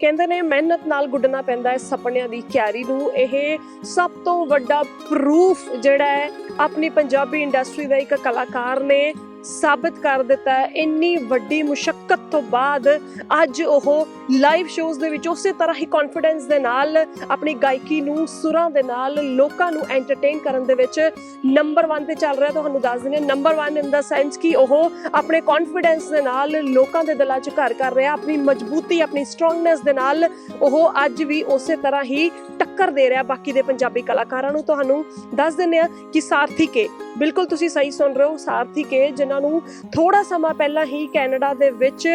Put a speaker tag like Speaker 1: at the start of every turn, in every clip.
Speaker 1: ਕਹਿੰਦੇ ਨੇ ਮਿਹਨਤ ਨਾਲ ਗੁੱਡਣਾ ਪੈਂਦਾ ਹੈ ਸੁਪਨਿਆਂ ਦੀ ਕਿਆਰੀ ਨੂੰ। ਇਹ ਸਭ ਤੋਂ ਵੱਡਾ ਪ੍ਰੂਫ ਜਿਹੜਾ ਹੈ ਆਪਣੀ ਪੰਜਾਬੀ ਇੰਡਸਟਰੀ ਦਾ ਇੱਕ ਕਲਾਕਾਰ ਨੇ ਸਾਬਤ ਕਰ ਦਿੱਤਾ ਹੈ। ਇੰਨੀ ਵੱਡੀ ਮੁਸ਼ਕਲ ਤੋਂ ਬਾਅਦ ਅੱਜ ਉਹ ਲਾਈਵ ਸ਼ੋਜ਼ ਦੇ ਵਿੱਚ ਉਸੇ ਤਰ੍ਹਾਂ ਹੀ ਕੌਨਫੀਡੈਂਸ ਦੇ ਨਾਲ ਆਪਣੀ ਗਾਇਕੀ ਨੂੰ, ਸੁਰਾਂ ਦੇ ਨਾਲ, ਲੋਕਾਂ ਨੂੰ ਐਂਟਰਟੇਨ ਕਰਨ ਦੇ ਵਿੱਚ ਨੰਬਰ 1 ਤੇ ਚੱਲ ਰਿਹਾ। ਤੁਹਾਨੂੰ ਦੱਸ ਦਿੰਦੇ ਨੰਬਰ 1 ਇਨ ਦਾ ਸੈਂਸ ਕਿ ਉਹ ਆਪਣੇ ਕੌਨਫੀਡੈਂਸ ਦੇ ਨਾਲ ਲੋਕਾਂ ਦੇ ਦਿਲਾਂ 'ਚ ਘਰ ਕਰ ਰਿਹਾ। ਆਪਣੀ ਮਜ਼ਬੂਤੀ, ਆਪਣੀ ਸਟਰੋਂਗਨੈਸ ਦੇ ਨਾਲ ਉਹ ਅੱਜ ਵੀ ਉਸੇ ਤਰ੍ਹਾਂ ਹੀ ਟੱਕਰ ਦੇ ਰਿਹਾ ਬਾਕੀ ਦੇ ਪੰਜਾਬੀ ਕਲਾਕਾਰਾਂ ਨੂੰ। ਤੁਹਾਨੂੰ ਦੱਸ ਦਿੰਦੇ ਆ ਕਿ ਸਾਰਥੀ ਕੇ, ਬਿਲਕੁਲ ਤੁਸੀਂ ਸਹੀ ਸੁਣ ਰਹੇ ਹੋ, ਸਾਰਥੀ ਕੇ ਜਿਨ੍ਹਾਂ ਨੂੰ ਥੋੜਾ ਸਮਾਂ ਪਹਿਲਾਂ ਹੀ ਕੈਨੇਡਾ ਦੇ ਵਿੱਚ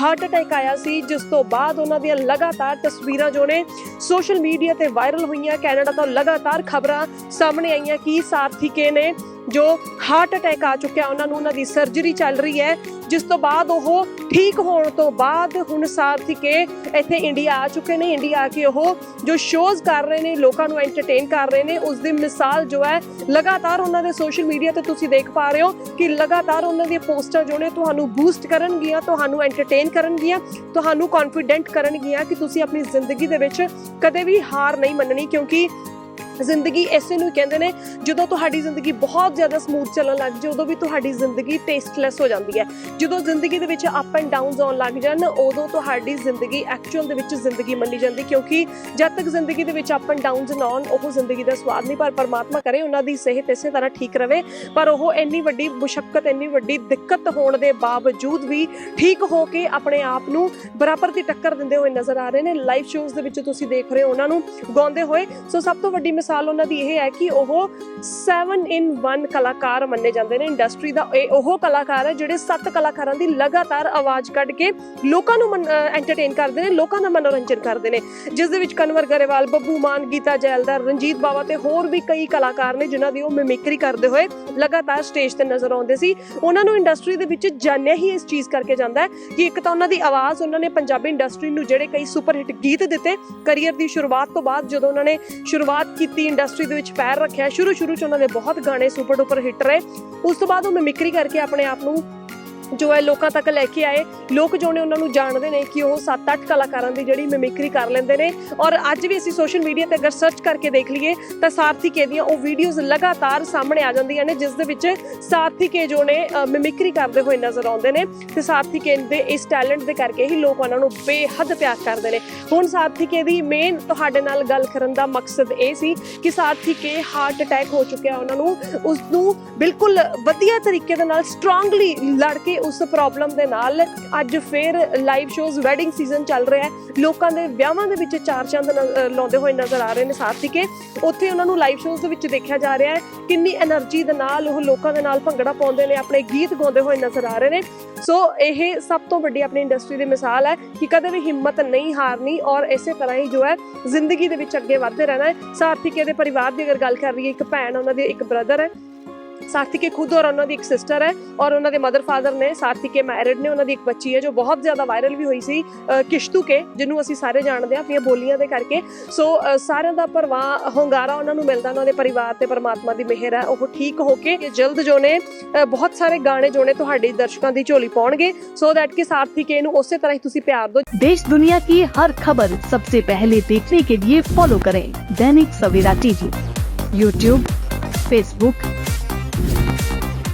Speaker 1: ਹਾਰਟ ਅਟੈਕ ਆਇਆ ਸੀ, ਜਿਸ ਤੋਂ ਬਾਅਦ ਉਹਨਾਂ ਦੀਆਂ ਲਗਾਤਾਰ ਤਸਵੀਰਾਂ ਜੋ ਨੇ ਸੋਸ਼ਲ ਮੀਡੀਆ ਤੇ ਵਾਇਰਲ ਹੋਈਆਂ, ਕੈਨੇਡਾ ਤੋਂ ਲਗਾਤਾਰ ਖਬਰਾਂ ਸਾਹਮਣੇ ਆਈਆਂ ਕਿ ਸਾਰਥੀ ਕੇ ਨੇ ਜੋ ਹਾਰਟ ਅਟੈਕ ਆ ਚੁੱਕਿਆ, ਉਹਨਾਂ ਨੂੰ ਉਹਨਾਂ ਦੀ ਸਰਜਰੀ ਚੱਲ ਰਹੀ ਹੈ, ਜਿਸ ਤੋਂ ਬਾਅਦ ਉਹ ਠੀਕ ਹੋਣ ਤੋਂ ਬਾਅਦ ਹੁਣ ਸਾਰਥੀ ਕੇ ਇੱਥੇ ਇੰਡੀਆ ਆ ਚੁੱਕੇ ਨੇ। ਇੰਡੀਆ ਆ ਕੇ ਉਹ ਜੋ ਸ਼ੋਜ਼ ਕਰ ਰਹੇ ਨੇ, ਲੋਕਾਂ ਨੂੰ ਐਂਟਰਟੇਨ ਕਰ ਰਹੇ ਨੇ, ਉਸ ਦੀ ਮਿਸਾਲ ਜੋ ਹੈ, ਲਗਾਤਾਰ ਉਹਨਾਂ ਦੇ ਸੋਸ਼ਲ ਮੀਡੀਆ ਤੇ ਤੁਸੀਂ ਦੇਖ ਪਾ ਰਹੇ ਹੋ ਕਿ ਲਗਾਤਾਰ ਉਹਨਾਂ ਦੀਆਂ ਪੋਸਟਾਂ ਜੋ ਨੇ ਤੁਹਾਨੂੰ ਬੂਸਟ ਕਰਨਗੀਆਂ, ਤੁਹਾਨੂੰ ਐਂਟਰਟੇਨ ਕਰਨਗੀਆਂ, ਤੁਹਾਨੂੰ ਕੌਨਫੀਡੈਂਟ ਕਰਨਗੀਆਂ ਕਿ ਤੁਸੀਂ ਆਪਣੀ ਜ਼ਿੰਦਗੀ ਦੇ ਵਿੱਚ ਕਦੇ ਵੀ ਹਾਰ ਨਹੀਂ ਮੰਨਣੀ, ਕਿਉਂਕਿ ਜ਼ਿੰਦਗੀ ਐਸੇ ਨੂੰ ਕਹਿੰਦੇ ਨੇ, ਜਦੋਂ ਤੁਹਾਡੀ ਜ਼ਿੰਦਗੀ ਬਹੁਤ ਜ਼ਿਆਦਾ ਸਮੂਥ ਚੱਲਣ ਲੱਗ ਜਾਏ, ਉਦੋਂ ਵੀ ਤੁਹਾਡੀ ਜ਼ਿੰਦਗੀ ਟੇਸਟਲੈਸ ਹੋ ਜਾਂਦੀ ਹੈ। ਜਦੋਂ ਜ਼ਿੰਦਗੀ ਦੇ ਵਿੱਚ ਅਪ ਐਂਡ ਡਾਊਨਸ ਆਉਣ ਲੱਗ ਜਾਣ, ਉਦੋਂ ਤੁਹਾਡੀ ਜ਼ਿੰਦਗੀ ਐਕਚੁਅਲ ਦੇ ਵਿੱਚ ਜ਼ਿੰਦਗੀ ਮੰਨੀ ਜਾਂਦੀ ਕਿਉਂਕਿ ਜਦ ਤੱਕ ਜ਼ਿੰਦਗੀ ਦੇ ਵਿੱਚ ਅਪ ਐਂਡ ਡਾਊਨਸ ਨਾ ਆਉਣ, ਉਹ ਜ਼ਿੰਦਗੀ ਦਾ ਸਵਾਦ ਨਹੀਂ, ਪਰ ਪਰਮਾਤਮਾ ਕਰੇ, ਉਹਨਾਂ ਦੀ ਸਿਹਤ ਇਸੇ ਤਰ੍ਹਾਂ ਠੀਕ ਰਵੇ। ਪਰ ਉਹ ਇੰਨੀ ਵੱਡੀ ਮੁਸ਼ਕਲ ਇੰਨੀ ਵੱਡੀ ਦਿੱਕਤ ਹੋਣ ਦੇ ਬਾਵਜੂਦ ਵੀ ਠੀਕ ਹੋ ਕੇ ਆਪਣੇ ਆਪ ਨੂੰ ਬਰਾਬਰ ਦੀ ਟੱਕਰ ਦਿੰਦੇ ਹੋਏ ਨਜ਼ਰ ਆ ਰਹੇ ਨੇ। ਲਾਈਵ ਸ਼ੋਜ਼ ਦੇ ਵਿੱਚ ਤੁਸੀਂ ਦੇਖ ਰਹੇ ਹੋ ਉਹਨਾਂ ਨੂੰ ਗਾਉਂਦੇ ਹੋਏ। ਸੋ ਸਭ ਤੋਂ ਵੱਡੀ ਮਿਸਾਲ ਉਹਨਾਂ ਦੀ ਇਹ ਹੈ ਕਿ ਉਹ 7 ਇਨ 1 ਕਲਾਕਾਰ ਮੰਨੇ ਜਾਂਦੇ ਨੇ ਇੰਡਸਟਰੀ ਦਾ। ਇਹ ਉਹ ਕਲਾਕਾਰ ਹੈ ਜਿਹੜੇ ਸੱਤ ਕਲਾਕਾਰਾਂ ਦੀ ਲਗਾਤਾਰ ਆਵਾਜ਼ ਕੱਢ ਕੇ ਲੋਕਾਂ ਨੂੰ ਐਂਟਰਟੇਨ ਕਰਦੇ ਨੇ, ਲੋਕਾਂ ਦਾ ਮਨੋਰੰਜਨ ਕਰਦੇ ਨੇ। ਜਿਸ ਦੇ ਵਿੱਚ ਕਨਵਰ ਗਰੇਵਾਲ, ਬੱਬੂ ਮਾਨ, ਗੀਤਾ ਜੈਲਦਾਰ, ਰਣਜੀਤ ਬਾਵਾ ਤੇ ਹੋਰ ਵੀ ਕਈ ਕਲਾਕਾਰ ਨੇ ਜਿਨ੍ਹਾਂ ਦੀ ਉਹ ਮਿਮਿਕਰੀ ਕਰਦੇ ਹੋਏ ਲਗਾਤਾਰ ਸਟੇਜ ਤੇ ਨਜ਼ਰ ਆਉਂਦੇ ਸੀ। ਉਹਨਾਂ ਨੂੰ ਇੰਡਸਟਰੀ ਦੇ ਵਿੱਚ ਜਾਣਿਆ ਹੀ ਇਸ ਚੀਜ਼ ਕਰਕੇ ਜਾਂਦਾ ਹੈ ਕਿ ਇੱਕ ਤਾਂ ਉਹਨਾਂ ਦੀ ਆਵਾਜ਼ ਉਹਨਾਂ ਨੇ ਪੰਜਾਬੀ ਇੰਡਸਟਰੀ ਨੂੰ ਜਿਹੜੇ ਕਈ ਸੁਪਰ ਹਿੱਟ ਗੀਤ ਦਿੱਤੇ ਕੈਰੀਅਰ ਦੀ ਸ਼ੁਰੂਆਤ ਤੋਂ ਬਾਅਦ ਜਦੋਂ ਉਹਨਾਂ ਨੇ ਸ਼ੁਰੂਆਤ ਕੀਤੀ ਦੀ ਇੰਡਸਟਰੀ ਦੇ ਵਿੱਚ ਪੈਰ ਰੱਖਿਆ। ਸ਼ੁਰੂ ਸ਼ੁਰੂ ਚ ਉਹਨਾਂ ਦੇ ਬਹੁਤ ਗਾਣੇ ਸੁਪਰ ਡੁਪਰ ਹਿੱਟ ਰਹੇ। ਉਸ ਤੋਂ ਬਾਅਦ ਉਹ ਮਿਮਿਕਰੀ ਕਰਕੇ ਆਪਣੇ ਆਪ ਨੂੰ ਜੋ ਹੈ ਲੋਕਾਂ ਤੱਕ ਲੈ ਕੇ ਆਏ, ਲੋਕ ਜੋ ਨੇ ਉਹਨਾਂ ਨੂੰ ਜਾਣਦੇ ਨੇ ਕਿ ਉਹ 7-8 ਕਲਾਕਾਰਾਂ ਦੀ ਜਿਹੜੀ ਮਿਮਿਕਰੀ ਕਰ ਲੈਂਦੇ ਨੇ। ਔਰ ਅੱਜ ਵੀ ਅਸੀਂ ਸੋਸ਼ਲ ਮੀਡੀਆ ਤੇ ਅਗਰ ਸਰਚ ਕਰਕੇ ਦੇਖ ਲਈਏ, ਤਾਂ ਸਾਰਥੀ ਕੇ ਦੀਆਂ ਉਹ ਵੀਡੀਓਜ਼ ਲਗਾਤਾਰ ਸਾਹਮਣੇ ਆ ਜਾਂਦੀਆਂ ਨੇ, ਜਿਸ ਦੇ ਵਿੱਚ ਸਾਰਥੀ ਕੇ ਜੋ ਨੇ ਮਿਮਿਕਰੀ ਕਰਦੇ ਹੋਏ ਨਜ਼ਰ ਆਉਂਦੇ ਨੇ। ਤੇ ਸਾਰਥੀ ਕੇ ਦੇ ਇਸ ਟੈਲੈਂਟ ਦੇ ਕਰਕੇ ਹੀ ਲੋਕ ਉਹਨਾਂ ਨੂੰ ਬੇਹੱਦ ਪਿਆਰ ਕਰਦੇ ਨੇ। ਹੁਣ ਸਾਰਥੀ ਕੇ ਦੀ ਮੇਨ ਤੁਹਾਡੇ ਨਾਲ ਗੱਲ ਕਰਨ ਦਾ ਮਕਸਦ ਇਹ ਸੀ ਕਿ ਸਾਰਥੀ ਕੇ ਹਾਰਟ ਅਟੈਕ ਹੋ ਚੁੱਕਿਆ ਉਹਨਾਂ ਨੂੰ। ਉਸ ਨੂੰ ਬਿਲਕੁਲ ਵਧੀਆ ਤਰੀਕੇ ਦੇ ਨਾਲ ਸਟਰੋਂਗਲੀ ਲੜ ਕੇ ਸੀ ਉਸ ਪ੍ਰੋਬਲਮ ਦੇ ਨਾਲ ਅੱਜ ਫੇਰ ਲਾਈਵ ਸ਼ੋਜ਼ ਵੈਡਿੰਗ ਸੀਜ਼ਨ ਚੱਲ ਰਿਹਾ ਹੈ। ਲੋਕਾਂ ਦੇ ਵਿਆਹਾਂ ਦੇ ਵਿੱਚ ਚਾਰ ਚੰਦ ਲਾਉਂਦੇ ਹੋਏ ਨਜ਼ਰ ਆ ਰਹੇ ਨੇ ਸਾਥੀਕੇ ਉੱਥੇ ਉਹਨਾਂ ਨੂੰ ਲਾਈਵ ਸ਼ੋਜ਼ ਦੇ ਵਿੱਚ ਦੇਖਿਆ ਜਾ ਰਿਹਾ ਹੈ। ਕਿੰਨੀ એનર્ਜੀ ਦੇ ਨਾਲ ਉਹ ਲੋਕਾਂ ਦੇ ਨਾਲ ਭੰਗੜਾ ਪਾਉਂਦੇ ਨੇ, ਆਪਣੇ ਗੀਤ ਗਾਉਂਦੇ ਹੋਏ ਨਜ਼ਰ ਆ ਰਹੇ ਨੇ। ਸੋ ਇਹ ਸਭ ਤੋਂ ਵੱਡੀ ਆਪਣੀ ਇੰਡਸਟਰੀ ਦੀ ਮਿਸਾਲ ਹੈ ਕਿ ਕਦੇ ਵੀ ਹਿੰਮਤ ਨਹੀਂ ਹਾਰਨੀ ਔਰ ਇਸੇ ਤਰ੍ਹਾਂ ਹੀ ਜੋ ਹੈ ਜ਼ਿੰਦਗੀ ਦੇ ਵਿੱਚ ਅੱਗੇ ਵਧਦੇ ਰਹਿਣਾ ਹੈ। ਸਾਥੀਕੇ ਦੇ ਪਰਿਵਾਰ ਦੀ ਅਗਰ ਗੱਲ ਕਰ ਲਈਏ, ਇੱਕ ਭੈਣ, ਉਹਨਾਂ ਦੇ ਇੱਕ ਬ੍ਰਦਰ ਹੈ। ਸਾਰਥਿਕੇ ਖੁਦ ਔਰ ਉਹਨਾਂ ਦੀ ਇੱਕ ਸਿਸਟਰ ਹੈ ਔਰ ਉਹਨਾਂ ਦੇ ਮਦਰ ਫਾਦਰ ਨੇ ਸਾਰਥਿਕੇ ਮੈਰਿਡ ਨੇ ਉਹਨਾਂ ਦੀ ਇੱਕ ਬੱਚੀ ਹੈ ਜੋ ਬਹੁਤ ਜ਼ਿਆਦਾ ਵਾਇਰਲ ਵੀ ਹੋਈ ਸੀ ਅ, ਕਿਸ਼ਤੂ ਕੇ ਜਿਹਨੂੰ ਅਸੀਂ ਸਾਰੇ ਜਾਣਦੇ ਹਾਂ ਆਪਣੀਆਂ ਬੋਲੀਆਂ ਦੇ ਕਰਕੇ ਸੋ ਅ, ਸਾਰਿਆਂ ਦਾ ਪਰਵਾਹ ਹੁੰਗਾਰਾ ਉਹਨਾਂ ਨੂੰ ਮਿਲਦਾ ਉਹਨਾਂ ਦੇ ਪਰਿਵਾਰ ਤੇ ਪਰਮਾਤਮਾ ਦੀ ਮਿਹਰ ਹੈ ਉਹ ਠੀਕ ਹੋ ਕੇ ਜਲਦ ਜੋ ਨੇ ਅ, ਬਹੁਤ ਸਾਰੇ ਗਾਣੇ ਜੋ ਨੇ ਤੁਹਾਡੇ ਦਰਸ਼ਕਾਂ ਦੀ ਝੋਲੀ ਪਾਉਣਗੇ ਸੋ ਦੈਟ ਕਿ ਸਾਰਥਿਕੇ ਨੂੰ ਉਸੇ ਤਰ੍ਹਾਂ ਹੀ ਤੁਸੀਂ ਪਿਆਰ ਦਿਓ
Speaker 2: देश दुनिया की हर खबर सबसे पहले देखने के लिए फॉलो करें Dainik Savera TV YouTube Facebook